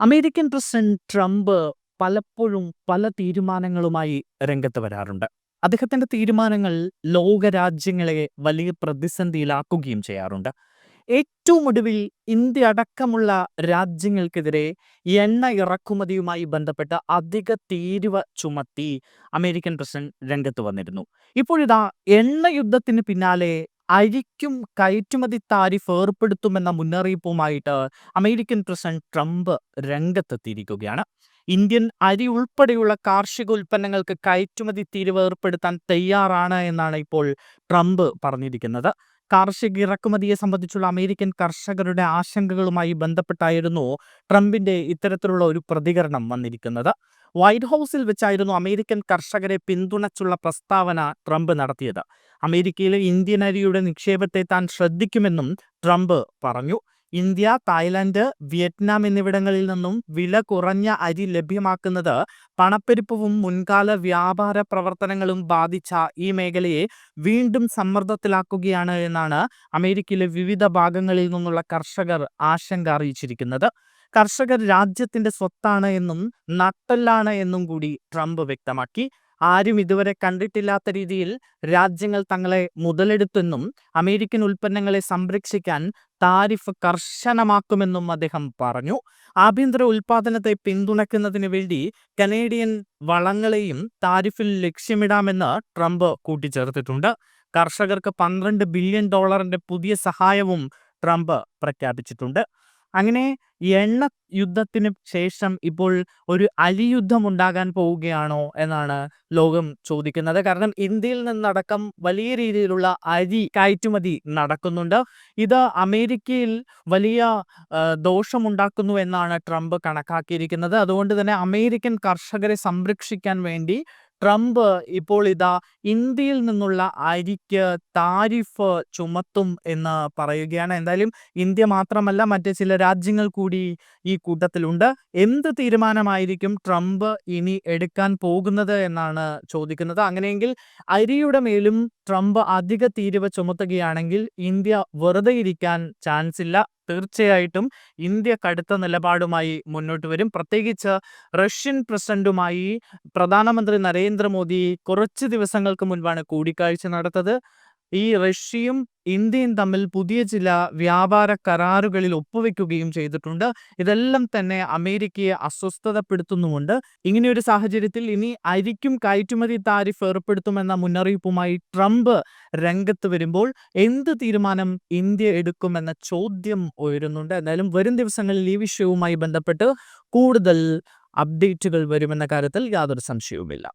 American president Trump പലപ്പോഴും പല തീരുമാനങ്ങളുമായി രംഗത്ത് വരാറുണ്ട്. അദ്ദേഹത്തിന്റെ തീരുമാനങ്ങൾ ലോകരാജ്യങ്ങളെ വലിയ പ്രതിസന്ധിയിലാക്കുകയും ചെയ്യാറുണ്ട്. ഏറ്റവും ഒടുവിൽ ഇന്ത്യ അടക്കമുള്ള രാജ്യങ്ങൾക്കെതിരെ എണ്ണ ഇറക്കുമതിയുമായി ബന്ധപ്പെട്ട അധിക തീരുവ ചുമത്തി അമേരിക്കൻ പ്രസിഡന്റ് രംഗത്ത് വന്നിരുന്നു. ഇപ്പോഴിതാ എണ്ണ യുദ്ധത്തിന് പിന്നാലെ അരിക്കും കയറ്റുമതി താരിഫ് ഏർപ്പെടുത്തുമെന്ന മുന്നറിയിപ്പുമായിട്ട് അമേരിക്കൻ പ്രസിഡന്റ് ട്രംപ് രംഗത്തെത്തിയിരിക്കുകയാണ്. ഇന്ത്യൻ അരി ഉൾപ്പെടെയുള്ള കാർഷിക ഉൽപ്പന്നങ്ങൾക്ക് കയറ്റുമതി തീരുവ ഏർപ്പെടുത്താൻ തയ്യാറാണ് എന്നാണ് ഇപ്പോൾ ട്രംപ് പറഞ്ഞിരിക്കുന്നത്. കാർഷിക ഇറക്കുമതിയെ സംബന്ധിച്ചുള്ള അമേരിക്കൻ കർഷകരുടെ ആശങ്കകളുമായി ബന്ധപ്പെട്ടായിരുന്നു ട്രംപിന്റെ ഇത്തരത്തിലുള്ള ഒരു പ്രതികരണം വന്നിരിക്കുന്നത്. വൈറ്റ് ഹൗസിൽ വെച്ചായിരുന്നു അമേരിക്കൻ കർഷകരെ പിന്തുണച്ചുള്ള പ്രസ്താവന ട്രംപ് നടത്തിയത്. അമേരിക്കയിലെ ഇന്ത്യൻ അരിയുടെ നിക്ഷേപത്തെ താൻ ശ്രദ്ധിക്കുമെന്നും ട്രംപ് പറഞ്ഞു. ഇന്ത്യ തായ്ലാന്റ് വിയറ്റ്നാം എന്നിവിടങ്ങളിൽ നിന്നും വില കുറഞ്ഞ അരി ലഭ്യമാക്കുന്നത് പണപ്പെരുപ്പവും മുൻകാല വ്യാപാര പ്രവർത്തനങ്ങളും ബാധിച്ച ഈ മേഖലയെ വീണ്ടും സമ്മർദ്ദത്തിലാക്കുകയാണ് എന്നാണ് അമേരിക്കയിലെ വിവിധ ഭാഗങ്ങളിൽ നിന്നുള്ള കർഷകർ ആശങ്ക അറിയിച്ചിരിക്കുന്നത്. കർഷകർ രാജ്യത്തിന്റെ സ്വത്താണ് എന്നും നട്ടല്ലാണ് എന്നും കൂടി ട്രംപ് വ്യക്തമാക്കി. ആരും ഇതുവരെ കണ്ടിട്ടില്ലാത്ത രീതിയിൽ രാജ്യങ്ങൾ തങ്ങളെ മുതലെടുത്തെന്നും അമേരിക്കൻ ഉൽപ്പന്നങ്ങളെ സംരക്ഷിക്കാൻ താരിഫ് കർശനമാക്കുമെന്നും അദ്ദേഹം പറഞ്ഞു. ആഭ്യന്തര ഉൽപാദനത്തെ പിന്തുണയ്ക്കുന്നതിന് വേണ്ടി കനേഡിയൻ വളങ്ങളെയും താരിഫിൽ ലക്ഷ്യമിടാമെന്ന് ട്രംപ് കൂട്ടിച്ചേർത്തിട്ടുണ്ട്. കർഷകർക്ക് പന്ത്രണ്ട് ബില്യൺ ഡോളറിന്റെ പുതിയ സഹായവും ട്രംപ് പ്രഖ്യാപിച്ചിട്ടുണ്ട്. അങ്ങനെ എണ്ണ യുദ്ധത്തിന് ശേഷം ഇപ്പോൾ ഒരു അലിയുദ്ധം ഉണ്ടാകാൻ പോവുകയാണോ എന്നാണ് ലോകം ചോദിക്കുന്നത്. കാരണം ഇന്ത്യയിൽ നിന്നടക്കം വലിയ രീതിയിലുള്ള അരി കയറ്റുമതി നടക്കുന്നുണ്ട്. ഇത് അമേരിക്കയിൽ വലിയ ദോഷമുണ്ടാക്കുന്നു എന്നാണ് ട്രംപ് കണക്കാക്കിയിരിക്കുന്നത്. അതുകൊണ്ട് തന്നെ അമേരിക്കൻ കർഷകരെ സംരക്ഷിക്കാൻ വേണ്ടി ട്രംപ് ഇപ്പോൾ ഇതാ ഇന്ത്യയിൽ നിന്നുള്ള അരിക്ക് താരിഫ് ചുമത്തും എന്ന് പറയുകയാണ്. എന്തായാലും ഇന്ത്യ മാത്രമല്ല മറ്റ് ചില രാജ്യങ്ങൾ കൂടി ഈ കൂട്ടത്തിലുണ്ട്. എന്ത് തീരുമാനമായിരിക്കും ട്രംപ് ഇനി എടുക്കാൻ പോകുന്നത് എന്നാണ് ചോദിക്കുന്നത്. അങ്ങനെയെങ്കിൽ അരിയുടെ മേലും ട്രംപ് അധിക തീരുവ ചുമത്തുകയാണെങ്കിൽ ഇന്ത്യ വെറുതെ ഇരിക്കാൻ ചാൻസ് ഇല്ല. തീർച്ചയായിട്ടും ഇന്ത്യ കടുത്ത നിലപാടുമായി മുന്നോട്ട് വരും. പ്രത്യേകിച്ച് റഷ്യൻ പ്രസിഡന്റുമായി പ്രധാനമന്ത്രി നരേന്ദ്രമോദി കുറച്ച് ദിവസങ്ങൾക്ക് മുൻപാണ് കൂടിക്കാഴ്ച നടത്തത്. ഈ റഷ്യയും ഇന്ത്യയും തമ്മിൽ പുതിയ ചില വ്യാപാര കരാറുകളിൽ ഒപ്പുവെക്കുകയും ചെയ്തിട്ടുണ്ട്. ഇതെല്ലാം തന്നെ അമേരിക്കയെ അസ്വസ്ഥതപ്പെടുത്തുന്നുമുണ്ട്. ഇങ്ങനെയൊരു സാഹചര്യത്തിൽ ഇനി അരിക്കും കയറ്റുമതി താരിഫ് ഏർപ്പെടുത്തുമെന്ന മുന്നറിയിപ്പുമായി ട്രംപ് രംഗത്ത് വരുമ്പോൾ എന്ത് തീരുമാനം ഇന്ത്യ എടുക്കുമെന്ന ചോദ്യം ഉയരുന്നുണ്ട്. എന്തായാലും വരും ദിവസങ്ങളിൽ ഈ വിഷയവുമായി ബന്ധപ്പെട്ട് കൂടുതൽ അപ്ഡേറ്റുകൾ വരുമെന്ന കാര്യത്തിൽ യാതൊരു സംശയവുമില്ല.